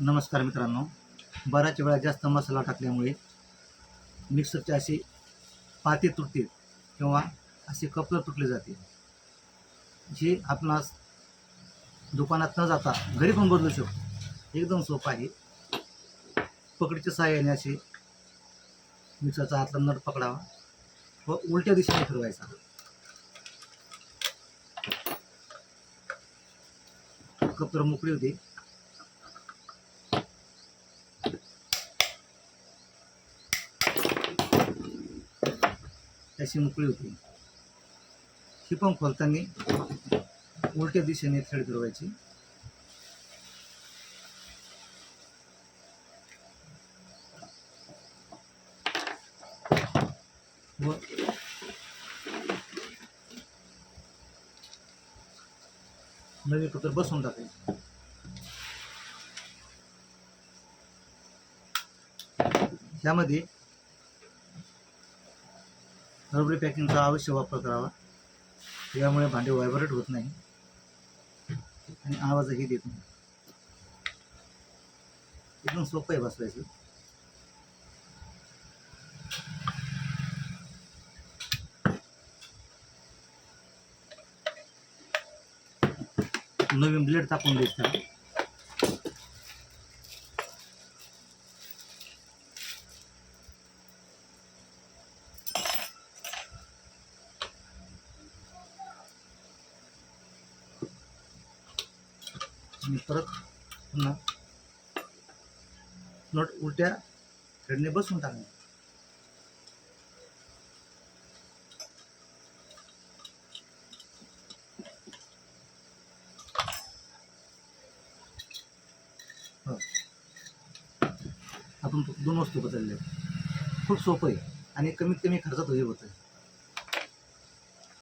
नमस्कार मित्रांनो. बऱ्याच वेळा जास्त मसाला टाकल्यामुळे मिक्सरचे असे पाते तुटतील किंवा असे कपलं तुटले जाते जे आपणास दुकानात न जाता घरी पण बदलू शकतो. एकदम सोपं आहे. पकडीच्या सहाय्याने असे मिक्सरचा आतला नट पकडावा व उलट्या दिशेने फिरवायचा. कपलं मोकळी होते. त्याची मोकळी होती. ही पण खोलताना उलट्या दिशेने थेड फिरवायची. व नवी पत्र बसून टाकायची. त्यामध्ये रबरी पॅकिंगचा अवश्य वापर करावा. यामुळे भांडे व्हायब्रेट होत नाही. आणि आवाजही देत नाही. एकदम सोपं आहे बसवायचं. नवीन ब्लेड टाकून द्यायचं आणि परत पुन्हा. नट उलट्या थ्रेडने बसून टाकणे. हो. आपण दोन वस्तू बदलल्या खूप सोपं आहे आणि कमीत कमी खर्चात हे होतं